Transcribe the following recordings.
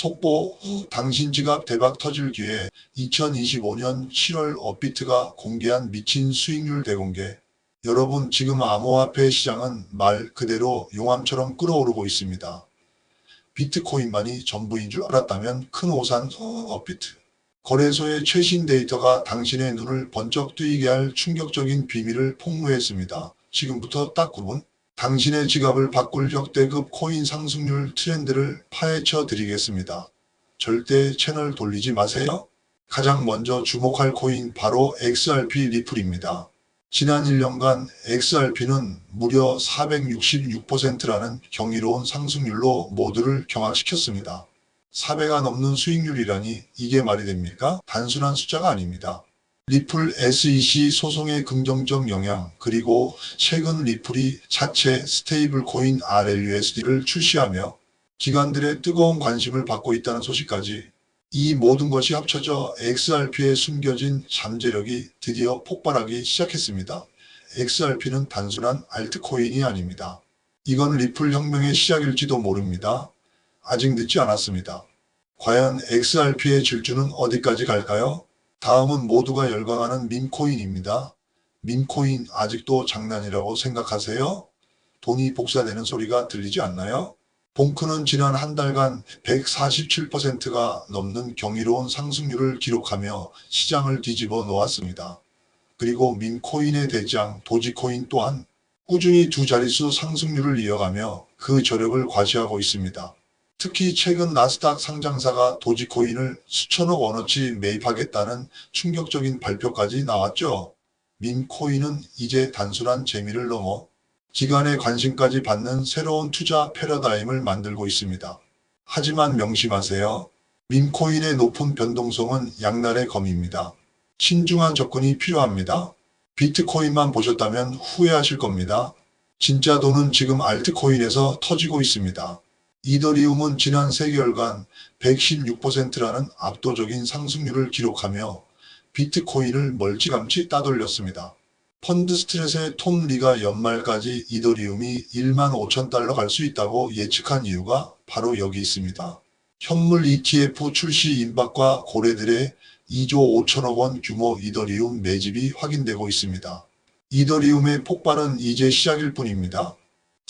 속보 후 당신 지갑 대박 터질 기회 2025년 7월 업비트가 공개한 미친 수익률 대공개 여러분 지금 암호화폐 시장은 말 그대로 용암처럼 끓어오르고 있습니다. 비트코인만이 전부인 줄 알았다면 큰 오산 업비트 거래소의 최신 데이터가 당신의 눈을 번쩍 뜨이게 할 충격적인 비밀을 폭로했습니다. 지금부터 딱 9분 당신의 지갑을 바꿀 역대급 코인 상승률 트렌드를 파헤쳐 드리겠습니다. 절대 채널 돌리지 마세요. 가장 먼저 주목할 코인 바로 XRP 리플입니다. 지난 1년간 XRP는 무려 466%라는 경이로운 상승률로 모두를 경악시켰습니다. 4배가 넘는 수익률이라니 이게 말이 됩니까? 단순한 숫자가 아닙니다. 리플 SEC 소송의 긍정적 영향, 그리고 최근 리플이 자체 스테이블 코인 RLUSD를 출시하며 기관들의 뜨거운 관심을 받고 있다는 소식까지 이 모든 것이 합쳐져 XRP에 숨겨진 잠재력이 드디어 폭발하기 시작했습니다. XRP는 단순한 알트코인이 아닙니다. 이건 리플 혁명의 시작일지도 모릅니다. 아직 늦지 않았습니다. 과연 XRP의 질주는 어디까지 갈까요? 다음은 모두가 열광하는 민코인입니다. 민코인 아직도 장난이라고 생각하세요? 돈이 복사되는 소리가 들리지 않나요? 봉크는 지난 한 달간 147%가 넘는 경이로운 상승률을 기록하며 시장을 뒤집어 놓았습니다. 그리고 민코인의 대장 도지코인 또한 꾸준히 두 자릿수 상승률을 이어가며 그 저력을 과시하고 있습니다. 특히 최근 나스닥 상장사가 도지코인을 수천억 원어치 매입하겠다는 충격적인 발표까지 나왔죠. 민코인은 이제 단순한 재미를 넘어 기관의 관심까지 받는 새로운 투자 패러다임을 만들고 있습니다. 하지만 명심하세요. 민코인의 높은 변동성은 양날의 검입니다. 신중한 접근이 필요합니다. 비트코인만 보셨다면 후회하실 겁니다. 진짜 돈은 지금 알트코인에서 터지고 있습니다. 이더리움은 지난 3개월간 116%라는 압도적인 상승률을 기록하며 비트코인을 멀찌감치 따돌렸습니다. 펀드 스트레스의 톰 리가 연말까지 이더리움이 1만 5천 달러 갈 수 있다고 예측한 이유가 바로 여기 있습니다. 현물 ETF 출시 임박과 고래들의 2조 5천억 원 규모 이더리움 매집이 확인되고 있습니다. 이더리움의 폭발은 이제 시작일 뿐입니다.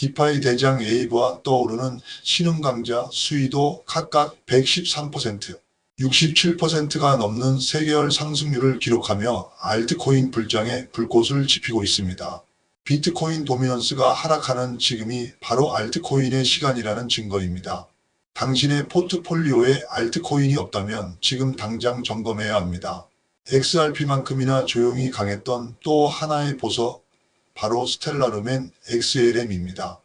디파이 대장 에이브와 떠오르는 신흥 강자 수위도 각각 113%, 67%가 넘는 3개월 상승률을 기록하며 알트코인 불장에 불꽃을 지피고 있습니다. 비트코인 도미넌스가 하락하는 지금이 바로 알트코인의 시간이라는 증거입니다. 당신의 포트폴리오에 알트코인이 없다면 지금 당장 점검해야 합니다. XRP만큼이나 조용히 강했던 또 하나의 보석, 바로 스텔라르멘 XLM입니다.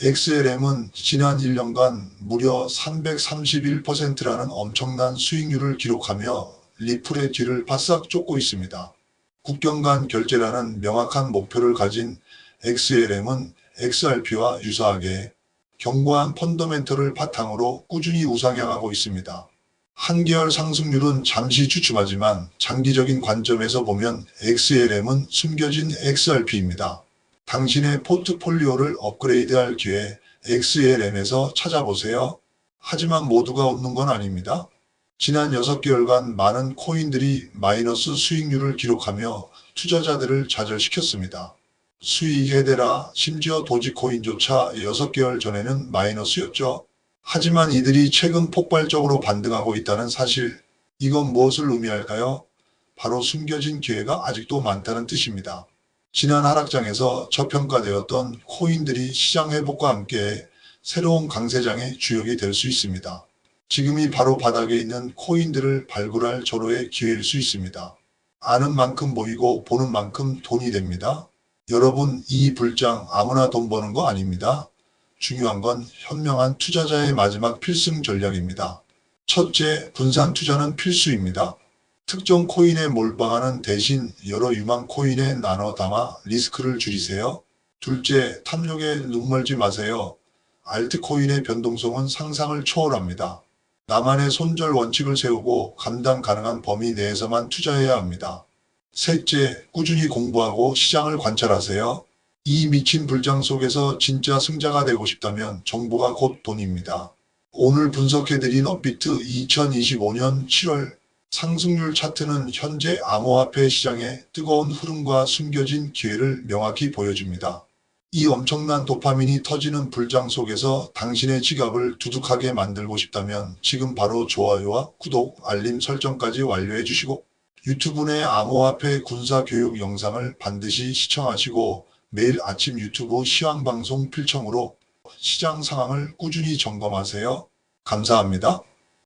XLM은 지난 1년간 무려 331%라는 엄청난 수익률을 기록하며 리플의 뒤를 바싹 쫓고 있습니다. 국경 간 결제라는 명확한 목표를 가진 XLM은 XRP와 유사하게 견고한 펀더멘털을 바탕으로 꾸준히 우상향하고 있습니다. 한계열 상승률은 잠시 주춤하지만 장기적인 관점에서 보면 XLM은 숨겨진 XRP입니다. 당신의 포트폴리오를 업그레이드할 기회 XLM에서 찾아보세요. 하지만 모두가 웃는 건 아닙니다. 지난 6개월간 많은 코인들이 마이너스 수익률을 기록하며 투자자들을 좌절시켰습니다. 수익 해대라 심지어 도지코인조차 6개월 전에는 마이너스였죠. 하지만 이들이 최근 폭발적으로 반등하고 있다는 사실, 이건 무엇을 의미할까요? 바로 숨겨진 기회가 아직도 많다는 뜻입니다. 지난 하락장에서 저평가되었던 코인들이 시장 회복과 함께 새로운 강세장의 주역이 될 수 있습니다. 지금이 바로 바닥에 있는 코인들을 발굴할 절호의 기회일 수 있습니다. 아는 만큼 모이고 보는 만큼 돈이 됩니다. 여러분, 이 불장 아무나 돈 버는 거 아닙니다. 중요한 건 현명한 투자자의 마지막 필승 전략입니다. 첫째, 분산 투자는 필수입니다. 특정 코인에 몰빵하는 대신 여러 유망 코인에 나눠 담아 리스크를 줄이세요. 둘째, 탐욕에 눈멀지 마세요. 알트코인의 변동성은 상상을 초월합니다. 나만의 손절 원칙을 세우고 감당 가능한 범위 내에서만 투자해야 합니다. 셋째, 꾸준히 공부하고 시장을 관찰하세요. 이 미친 불장 속에서 진짜 승자가 되고 싶다면 정보가 곧 돈입니다. 오늘 분석해드린 업비트 2025년 7월 상승률 차트는 현재 암호화폐 시장의 뜨거운 흐름과 숨겨진 기회를 명확히 보여줍니다. 이 엄청난 도파민이 터지는 불장 속에서 당신의 지갑을 두둑하게 만들고 싶다면 지금 바로 좋아요와 구독, 알림 설정까지 완료해 주시고 유튜브 내 암호화폐 군사 교육 영상을 반드시 시청하시고 매일 아침 유튜브 시황방송 필청으로 시장 상황을 꾸준히 점검하세요. 감사합니다.